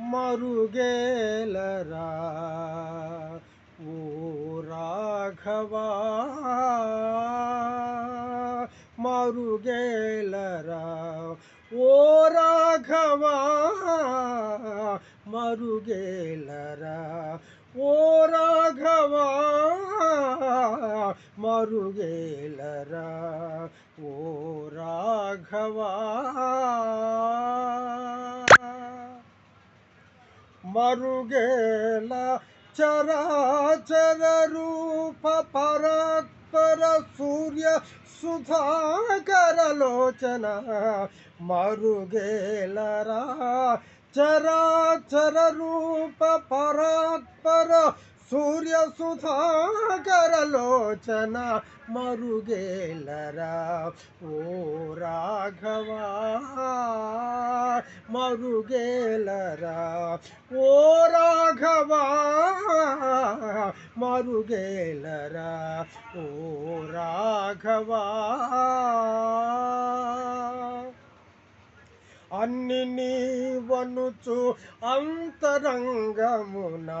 మరుగేలరా? ఓ రాఘవా మరుగేలరా? ఓ రాఘవా మరుగేలరా? ఓ రాఘవా మరుగేలరా? ఓ రాఘవా మరుగేల చరాచర రూప పరాత్పర సూర్య సుధాకరలోచన మరుగేలరా చరాచర రూప పరాత్పర సూర్య సుధాకరలోచన మరుగేలరా? ఓ రాఘవా మరుగేలరా? ఓ రాఘవా మరుగేలరా? ఓ రాఘవా అన్ని నీవనుచు అంతరంగమునా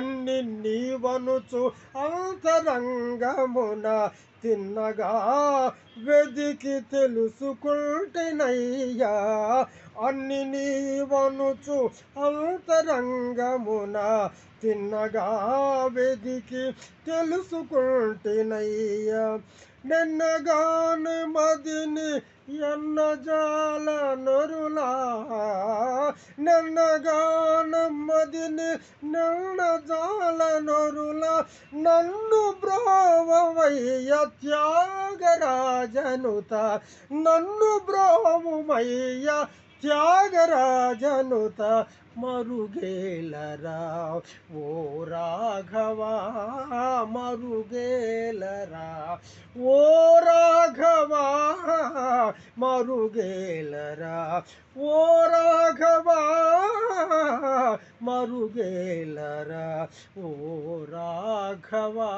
అన్ని నీవనుచు అంతరంగమున తిన్నగా వెదికి తెలుసుకుంటేనయ్యా. అన్ని నీవనుచు అంతరంగమున తిన్నగా వెదికి తెలుసుకుంటేనయ్యా. నిన్నగాను మదిని ఎన్న జాల నరులా. నన్నగాన మదిని నన్న జాల నరుల నన్ను బ్రోవమయ్య త్యాగరాజనుత నన్ను బ్రోవమయ్య త్యాగరాజనుత మరుగేలరా ఓ రాఘవా మరుగేలరా ఓ రాఘవా మరుగేలరా ఓ రాఘవా మరుగేలరా? ఓ రాఘవా!